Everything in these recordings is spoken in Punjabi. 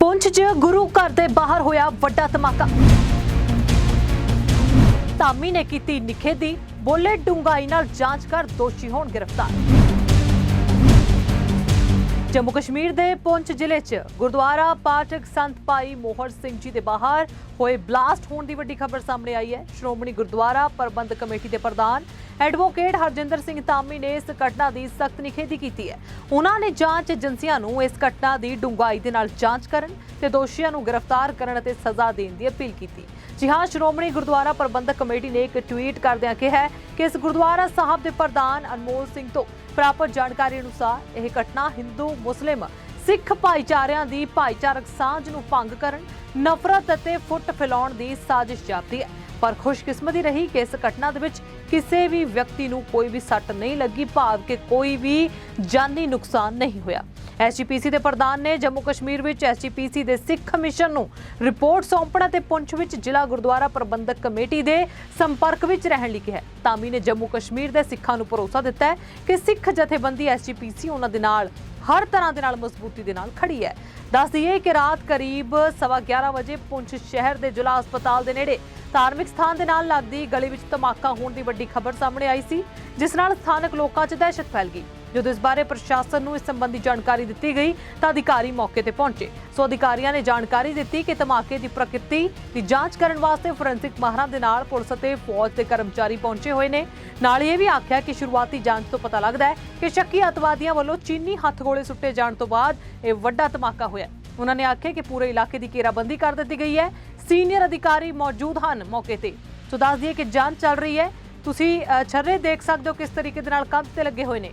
ਪੁੰਛ 'ਚ ਗੁਰੂ ਘਰ ਦੇ ਬਾਹਰ ਹੋਇਆ ਵੱਡਾ ਧਮਾਕਾ। ਧਾਮੀ ਨੇ ਕੀਤੀ ਨਿਖੇਧੀ, ਬੋਲੇ ਡੂੰਘਾਈ ਨਾਲ ਜਾਂਚ ਕਰ ਦੋਸ਼ੀ ਹੋਣ ਗ੍ਰਿਫਤਾਰ। ਜੰਮੂ ਕਸ਼ਮੀਰ ਦੇ ਪੁੰਛ ਜ਼ਿਲ੍ਹੇ 'ਚ ਗੁਰਦੁਆਰਾ ਪਾਠਕ ਸੰਤ ਭਾਈ ਮੋਹਰ ਸਿੰਘ ਜੀ ਦੇ ਬਾਹਰ ਹੋਏ ਬਲਾਸਟ ਹੋਣ ਦੀ ਵੱਡੀ ਖਬਰ ਸਾਹਮਣੇ ਆਈ ਹੈ। ਸ਼੍ਰੋਮਣੀ ਗੁਰਦੁਆਰਾ ਪ੍ਰਬੰਧਕ ਕਮੇਟੀ ਦੇ ਪ੍ਰਧਾਨ ਐਡਵੋਕੇਟ ਹਰਜਿੰਦਰ ਸਿੰਘ ਧਾਮੀ ਨੇ ਇਸ ਘਟਨਾ ਦੀ ਸਖਤ ਨਿਖੇਧੀ ਕੀਤੀ ਹੈ। ਉਹਨਾਂ ਨੇ ਜਾਂਚ ਏਜੰਸੀਆਂ ਨੂੰ ਇਸ ਘਟਨਾ ਦੀ ਡੂੰਘਾਈ ਦੇ ਨਾਲ ਜਾਂਚ ਕਰਨ ਤੇ ਦੋਸ਼ੀਆਂ ਨੂੰ ਗ੍ਰਿਫਤਾਰ ਕਰਨ ਅਤੇ ਸਜ਼ਾ ਦੇਣ ਦੀ ਅਪੀਲ ਕੀਤੀ। ਜੀ ਹਾਂ, ਸ਼੍ਰੋਮਣੀ ਗੁਰਦੁਆਰਾ ਪ੍ਰਬੰਧਕ ਕਮੇਟੀ ਨੇ ਇੱਕ ਟਵੀਟ ਕਰਦਿਆਂ ਕਿਹਾ ਕਿ ਇਸ ਗੁਰਦੁਆਰਾ ਸਾਹਿਬ ਦੇ ਪ੍ਰਧਾਨ ਅਨਮੋਲ ਸਿੰਘ ਤੋਂ ਪ੍ਰਾਪਤ ਜਾਣਕਾਰੀ ਅਨੁਸਾਰ ਇਹ ਘਟਨਾ ਹਿੰਦੂ ਮੁਸਲਿਮ ਸਿੱਖ ਭਾਈਚਾਰਿਆਂ ਦੀ ਭਾਈਚਾਰਕ ਸਾਂਝ ਨੂੰ ਭੰਗ ਕਰਨ, ਨਫ਼ਰਤ ਅਤੇ ਫੁੱਟ ਫੈਲਾਉਣ ਦੀ ਸਾਜ਼ਿਸ਼ ਜਾਪਦੀ ਹੈ ਪਰ ਖੁਸ਼ਕਿਸਮਤੀ ਰਹੀ ਕਿ ਇਸ ਘਟਨਾ ਦੇ ਵਿੱਚ ਕਿਸੇ ਵੀ ਵਿਅਕਤੀ ਨੂੰ ਕੋਈ ਵੀ ਸੱਟ ਨਹੀਂ ਲੱਗੀ, ਭਾਵ ਕਿ ਕੋਈ ਵੀ ਜਾਨੀ ਨੁਕਸਾਨ ਨਹੀਂ ਹੋਇਆ ਐਸਜੀਪੀਸੀ ਦੇ ਪ੍ਰਧਾਨ ਨੇ ਜੰਮੂ ਕਸ਼ਮੀਰ ਵਿੱਚ ਐਸਜੀਪੀਸੀ ਦੇ ਸਿੱਖ ਮਿਸ਼ਨ ਨੂੰ ਰਿਪੋਰਟ ਸੌਂਪਣਾ ਅਤੇ ਪੁੰਛ ਵਿੱਚ ਜ਼ਿਲ੍ਹਾ ਗੁਰਦੁਆਰਾ ਪ੍ਰਬੰਧਕ ਕਮੇਟੀ ਦੇ ਸੰਪਰਕ ਵਿੱਚ ਰਹਿਣ ਲਈ ਕਿਹਾ ਹੈ। ਧਾਮੀ ਨੇ ਜੰਮੂ ਕਸ਼ਮੀਰ ਦੇ ਸਿੱਖਾਂ ਨੂੰ ਭਰੋਸਾ ਦਿੱਤਾ ਹੈ ਕਿ ਸਿੱਖ ਜਥੇਬੰਦੀ ਐਸਜੀਪੀਸੀ ਉਹਨਾਂ ਦੇ ਨਾਲ ਹਰ ਤਰ੍ਹਾਂ ਦੇ ਨਾਲ ਮਜ਼ਬੂਤੀ ਦੇ ਨਾਲ ਖੜੀ ਹੈ। ਦੱਸ ਦਈਏ ਕਿ ਰਾਤ ਕਰੀਬ 11:30 ਵਜੇ ਪੁੰਛ ਸ਼ਹਿਰ ਦੇ ਜ਼ਿਲ੍ਹਾ ਹਸਪਤਾਲ ਦੇ ਨੇੜੇ ਧਾਰਮਿਕ ਸਥਾਨ ਦੇ ਨਾਲ ਲੱਗਦੀ ਗਲੀ ਵਿੱਚ ਧਮਾਕਾ ਹੋਣ ਦੀ ਵੱਡੀ ਖਬਰ ਸਾਹਮਣੇ ਆਈ ਸੀ, ਜਿਸ ਨਾਲ ਸਥਾਨਕ ਲੋਕਾਂ 'ਚ ਦਹਿਸ਼ਤ ਫੈਲ ਗਈ। ਜਦੋਂ ਇਸ ਬਾਰੇ ਪ੍ਰਸ਼ਾਸਨ ਨੂੰ ਇਸ ਸੰਬੰਧੀ ਜਾਣਕਾਰੀ ਦਿੱਤੀ ਗਈ ਤਾਂ ਅਧਿਕਾਰੀ ਮੌਕੇ ਤੇ ਪਹੁੰਚੇ। ਸੋ ਅਧਿਕਾਰੀਆਂ ਨੇ ਜਾਣਕਾਰੀ ਦਿੱਤੀ ਕਿ ਧਮਾਕੇ ਦੀ ਪ੍ਰਕਿਰਤੀ ਦੀ ਜਾਂਚ ਕਰਨ ਵਾਸਤੇ ਫੋਰੈਂਸਿਕ ਮਾਹਰਾਂ ਦੇ ਨਾਲ ਪੁਲਿਸ ਅਤੇ ਫੌਜ ਦੇ ਕਰਮਚਾਰੀ ਪਹੁੰਚੇ ਹੋਏ ਨੇ। ਨਾਲ ਇਹ ਵੀ ਆਖਿਆ ਕਿ ਸ਼ੁਰੂਆਤੀ ਜਾਂਚ ਤੋਂ ਪਤਾ ਲੱਗਦਾ ਹੈ ਕਿ ਸ਼ੱਕੀ ਅਤਵਾਦੀਆਂ ਵੱਲੋਂ ਚੀਨੀ ਹੱਥਗੋਲੇ ਸੁੱਟੇ ਜਾਣ ਤੋਂ ਬਾਅਦ ਇਹ ਵੱਡਾ ਧਮਾਕਾ ਹੋਇਆ ਉਹਨਾਂ ਨੇ ਆਖਿਆ ਕਿ ਪੂਰੇ ਇਲਾਕੇ ਦੀ ਘੇਰਾਬੰਦੀ ਕਰ ਦਿੱਤੀ ਗਈ ਹੈ। ਸੀਨੀਅਰ ਅਧਿਕਾਰੀ ਮੌਜੂਦ ਹਨ ਮੌਕੇ ਤੇ। ਸੋ ਦੱਸ ਦਈਏ ਕਿ ਜਾਂਚ ਚੱਲ ਰਹੀ ਹੈ। ਤੁਸੀਂ ਅ, ਛਰਰੇ ਦੇਖ ਸਕਦੇ ਹੋ ਕਿਸ ਤਰੀਕੇ ਦੇ ਨਾਲ ਕੰਧ ਤੇ ਲੱਗੇ ਹੋਏ ਨੇ।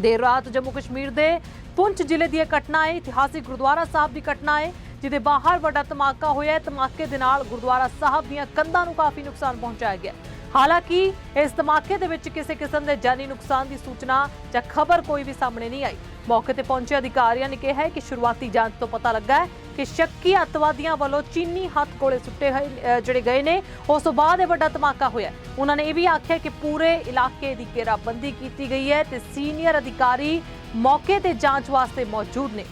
ਦੇਰ ਰਾਤ ਜੰਮੂ ਕਸ਼ਮੀਰ ਦੇ ਪੁੰਛ ਜ਼ਿਲ੍ਹੇ ਦੀ ਇਹ ਘਟਨਾ ਹੈ ਇਤਿਹਾਸਿਕ ਗੁਰਦੁਆਰਾ ਸਾਹਿਬ ਦੀ ਘਟਨਾ ਹੈ ਜਿਹਦੇ ਬਾਹਰ ਵੱਡਾ ਧਮਾਕਾ ਹੋਇਆ ਧਮਾਕੇ ਦੇ ਨਾਲ ਗੁਰਦੁਆਰਾ ਸਾਹਿਬ ਦੀਆਂ ਕੰਧਾਂ ਨੂੰ ਕਾਫੀ ਨੁਕਸਾਨ ਪਹੁੰਚਾਇਆ ਗਿਆ। ਹਾਲਾਂਕਿ, ਇਸ ਧਮਾਕੇ ਦੇ ਵਿੱਚ ਕਿਸੇ ਕਿਸਮ ਦੇ ਜਾਨੀ ਨੁਕਸਾਨ ਦੀ ਸੂਚਨਾ ਜਾਂ ਖਬਰ ਕੋਈ ਵੀ ਸਾਹਮਣੇ ਨਹੀਂ ਆਈ। ਮੌਕੇ ਤੇ ਪਹੁੰਚੇ ਅਧਿਕਾਰੀਆਂ ਨੇ ਕਿਹਾ ਹੈ ਕਿ ਸ਼ੁਰੂਆਤੀ ਜਾਂਚ ਤੋਂ ਪਤਾ ਲੱਗਾ ਹੈ ਕਿ ਸ਼ੱਕੀ ਅੱਤਵਾਦੀਆਂ ਵੱਲੋਂ ਚੀਨੀ ਹੱਥ ਕੋਲੇ ਸੁੱਟੇ ਹੋਏ ਅ, ਜਿਹੜੇ ਗਏ ਨੇ ਉਸ ਤੋਂ ਬਾਅਦ ਇਹ ਵੱਡਾ ਧਮਾਕਾ ਹੋਇਆ। ਉਹਨਾਂ ਨੇ ਇਹ ਵੀ ਆਖਿਆ ਕਿ ਪੂਰੇ ਇਲਾਕੇ ਦੀ ਘੇਰਾਬੰਦੀ ਕੀਤੀ ਗਈ ਹੈ ਤੇ ਸੀਨੀਅਰ ਅਧਿਕਾਰੀ ਮੌਕੇ ਤੇ ਜਾਂਚ ਵਾਸਤੇ ਮੌਜੂਦ ਨੇ।